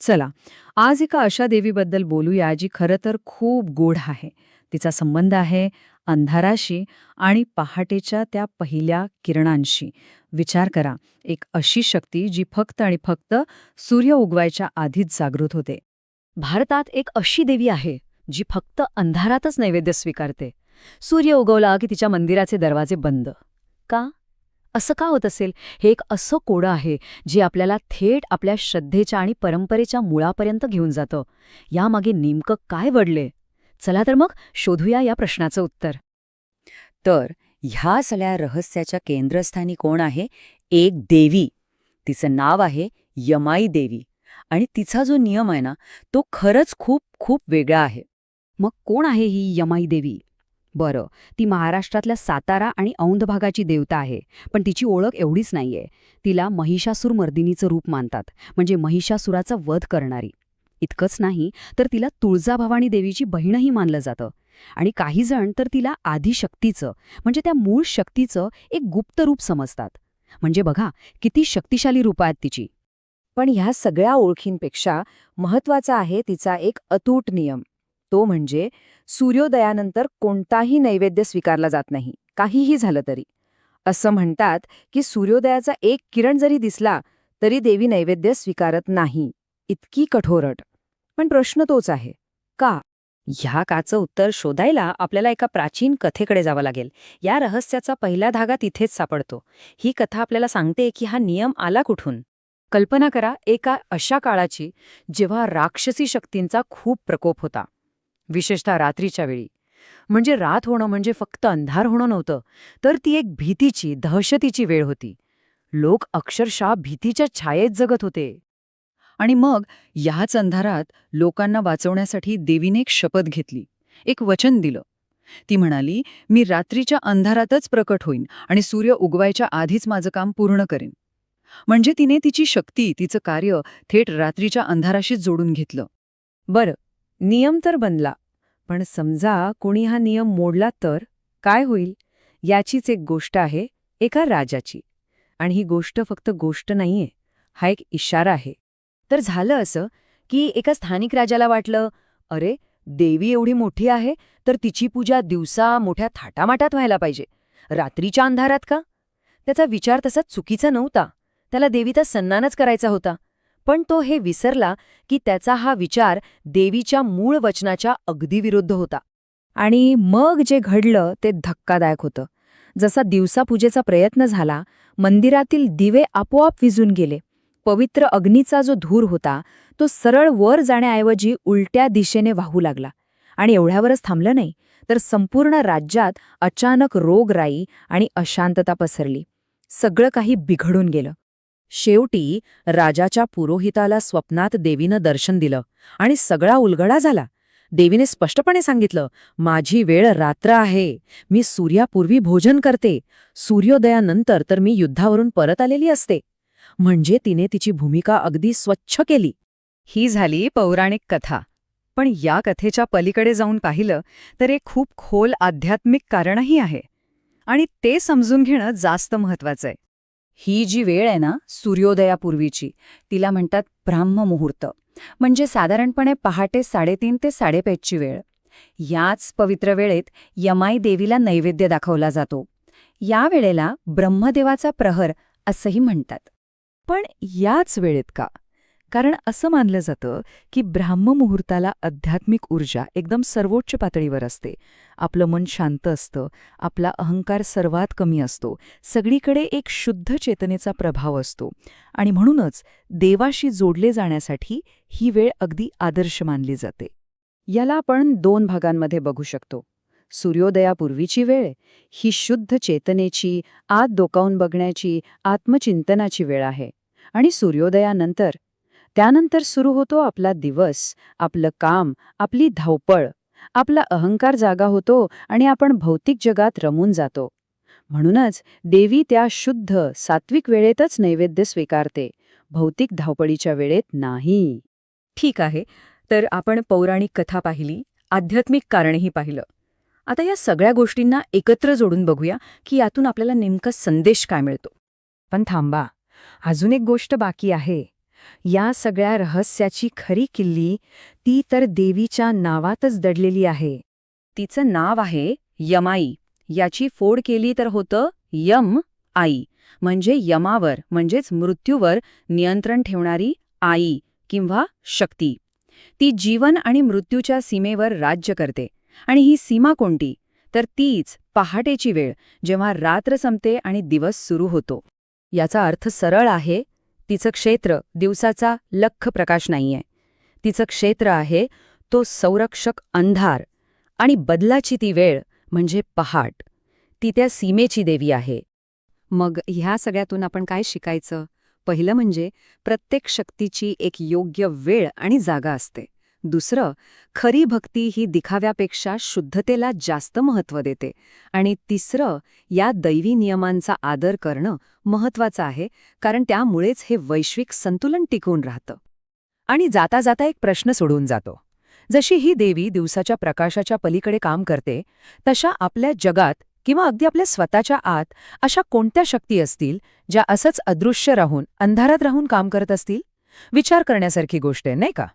चला आज एका अशा देवीबद्दल बोलूया जी खरं तर खूप गूढ आहे. तिचा संबंध आहे अंधाराशी आणि पहाटेच्या त्या पहिल्या किरणांशी. विचार करा एक अशी शक्ती जी फक्त आणि फक्त सूर्य उगवायच्या आधीच जागृत होते. भारतात एक अशी देवी आहे जी फक्त अंधारातच नैवेद्य स्वीकारते. सूर्य उगवला की तिच्या मंदिराचे दरवाजे बंद. का? असं का होत असेल? हे एक असं कोडं आहे जे आपल्याला थेट आपल्या श्रद्धेच्या आणि परंपरेच्या मुळापर्यंत घेऊन जातं. यामागे नेमकं काय वडले चला तर मग शोधूया या प्रश्नाचं उत्तर. तर ह्या सगळ्या रहस्याच्या केंद्रस्थानी कोण आहे? एक देवी. तिचं नाव आहे यमाई देवी. आणि तिचा जो नियम आहे ना तो खरंच खूप खूप वेगळा आहे. मग कोण आहे ही यमाई देवी? बरं ती महाराष्ट्रातल्या सातारा आणि औंध भागाची देवता आहे पण तिची ओळख एवढीच नाहीये. तिला महिषासूर मर्दिनीचं रूप मानतात म्हणजे महिषासुराचा वध करणारी. इतकंच नाही तर तिला तुळजाभवानी देवीची बहीणही मानलं जातं. आणि काही जण तर तिला आदिशक्तीचं म्हणजे त्या मूळ शक्तीचं एक गुप्त रूप समजतात. म्हणजे बघा किती शक्तिशाली रूप आहेत तिची. पण ह्या सगळ्या ओळखींपेक्षा महत्त्वाचा आहे तिचा एक अतूट नियम. तो म्हणजे सूर्योदयानंतर कोणताही नैवेद्य स्वीकारला जात नाही. काहीही झालं तरी. असं म्हणतात की सूर्योदयाचा एक किरण जरी दिसला तरी देवी नैवेद्य स्वीकारत नाही. इतकी कठोरट. पण प्रश्न तोच आहे. का? ह्या काचं उत्तर शोधायला आपल्याला एका प्राचीन कथेकडे जावं लागेल. या रहस्याचा पहिला धागा तिथेच सापडतो. ही कथा आपल्याला सांगते की हा नियम आला कुठून? कल्पना करा एका अशा काळाची जेव्हा राक्षसी शक्तींचा खूप प्रकोप होता. विशेषतः रात्रीच्या वेळी. म्हणजे रात होणं म्हणजे फक्त अंधार होणं नव्हतं तर ती एक भीतीची दहशतीची वेळ होती. लोक अक्षरशः भीतीच्या छायेत जगत होते. आणि मग याच अंधारात लोकांना वाचवण्यासाठी देवीने एक शपथ घेतली एक वचन दिलं. ती म्हणाली मी रात्रीच्या अंधारातच प्रकट होईन आणि सूर्य उगवायच्या आधीच माझं काम पूर्ण करेन. म्हणजे तिने तिची शक्ती तिचं कार्य थेट रात्रीच्या अंधाराशीच जोडून घेतलं. बरं नियम तर बनला. पण समजा कोणी हा नियम मोडला तर काय होईल? याचीच एक गोष्ट आहे एका राजाची. आणि ही गोष्ट फक्त गोष्ट नाहीये हा एक इशारा आहे. तर झालं असं की एका स्थानिक राजाला वाटलं अरे देवी एवढी मोठी आहे तर तिची पूजा दिवसा मोठ्या थाटामाटात व्हायला पाहिजे. रात्रीच्या अंधारात का? त्याचा विचार तसा चुकीचा नव्हता. त्याला देवीचा सन्मानच करायचा होता. पण तो हे विसरला की त्याचा हा विचार देवीच्या मूळ वचनाच्या अगदी विरुद्ध होता. आणि मग जे घडलं ते धक्कादायक होतं. जसा दिवसापूजेचा प्रयत्न झाला मंदिरातील दिवे आपोआप विजून गेले. पवित्र अग्नीचा जो धूर होता तो सरळ वर जाण्याऐवजी उलट्या दिशेने वाहू लागला. आणि एवढ्यावरच थांबलं नाही तर संपूर्ण राज्यात अचानक रोगराई आणि अशांतता पसरली. सगळं काही बिघडून गेलं. शेवटी राजाच्या पुरोहिताला स्वप्नात देवीनं दर्शन दिलं आणि सगळा उलगडा झाला. देवीने स्पष्टपणे सांगितलं माझी वेळ रात्र आहे. मी सूर्यापूर्वी भोजन करते. सूर्योदयानंतर तर मी युद्धावरून परत आलेली असते. म्हणजे तिने तिची भूमिका अगदी स्वच्छ केली. ही झाली पौराणिक कथा. पण या कथेच्या पलीकडे जाऊन पाहिलं तर एक खूप खोल आध्यात्मिक कारणही आहे. आणि ते समजून घेणं जास्त महत्वाचं आहे. ही जी वेळ आहे ना सूर्योदयापूर्वीची तिला म्हणतात ब्राह्ममुहूर्त. म्हणजे साधारणपणे पहाटे साडेतीन ते साडेपाचची वेळ. याच पवित्र वेळेत यमाई देवीला नैवेद्य दाखवला जातो. या वेळेला ब्रह्मदेवाचा प्रहर असंही म्हणतात. पण याच वेळेत का? कारण असं मानलं जातं की ब्राह्ममुहूर्ताला आध्यात्मिक ऊर्जा एकदम सर्वोच्च पातळीवर असते. आपलं मन शांत असतं आपला अहंकार सर्वात कमी असतो सगळीकडे एक शुद्ध चेतनेचा प्रभाव असतो. आणि म्हणूनच देवाशी जोडले जाण्यासाठी ही वेळ अगदी आदर्श मानली जाते. याला आपण दोन भागांमध्ये बघू शकतो. सूर्योदयापूर्वीची वेळ ही शुद्ध चेतनेची आत डोकावून बघण्याची आत्मचिंतनाची वेळ आहे. आणि सूर्योदयानंतर त्यानंतर सुरू होतो आपला दिवस आपलं काम आपली धावपळ. आपला अहंकार जागा होतो आणि आपण भौतिक जगात रमून जातो. म्हणूनच देवी त्या शुद्ध सात्विक वेळेतच नैवेद्य स्वीकारते भौतिक धावपळीच्या वेळेत नाही. ठीक आहे तर आपण पौराणिक कथा पाहिली आध्यात्मिक कारणही पाहिलं. आता या सगळ्या गोष्टींना एकत्र जोडून बघूया की यातून आपल्याला नेमका संदेश काय मिळतो. पण थांबा अजून एक गोष्ट बाकी आहे. या सगळ्या रहस्याची खरी किल्ली ती तर देवीच्या नावातच दडलेली आहे. तिचं नाव आहे यमाई. याची फोड केली तर होतं यम आई. म्हणजे यमावर म्हणजेच मृत्यूवर नियंत्रण ठेवणारी आई किंवा शक्ती. ती जीवन आणि मृत्यूच्या सीमेवर राज्य करते. आणि ही सीमा कोणती? तर तीच पहाटेची वेळ जेव्हा रात्र संपते आणि दिवस सुरू होतो. याचा अर्थ सरळ आहे तिचं क्षेत्र दिवसाचा लख प्रकाश नाहीये. तिचं क्षेत्र आहे तो संरक्षक अंधार आणि बदलाची ती वेळ म्हणजे पहाट. ती त्या सीमेची देवी आहे. मग ह्या सगळ्यातून आपण काय शिकायचं? पहिलं म्हणजे प्रत्येक शक्तीची एक योग्य वेळ आणि जागा असते. दुसरं खरी भक्ती ही दिखाव्यापेक्षा शुद्धतेला जास्त महत्त्व देते. आणि तिसरं या दैवी नियमांचा आदर करणं महत्त्वाचं आहे कारण त्यामुळेच हे वैश्विक संतुलन टिकून राहतं. आणि जाता जाता एक प्रश्न सोडून जातो. जशी ही देवी दिवसाच्या प्रकाशाच्या पलीकडे काम करते तशा आपल्या जगात किंवा अगदी आपल्या स्वतःच्या आत अशा कोणत्या शक्ती असतील ज्या असंच अदृश्य राहून अंधारात राहून काम करत असतील? विचार करण्यासारखी गोष्ट आहे नाही का?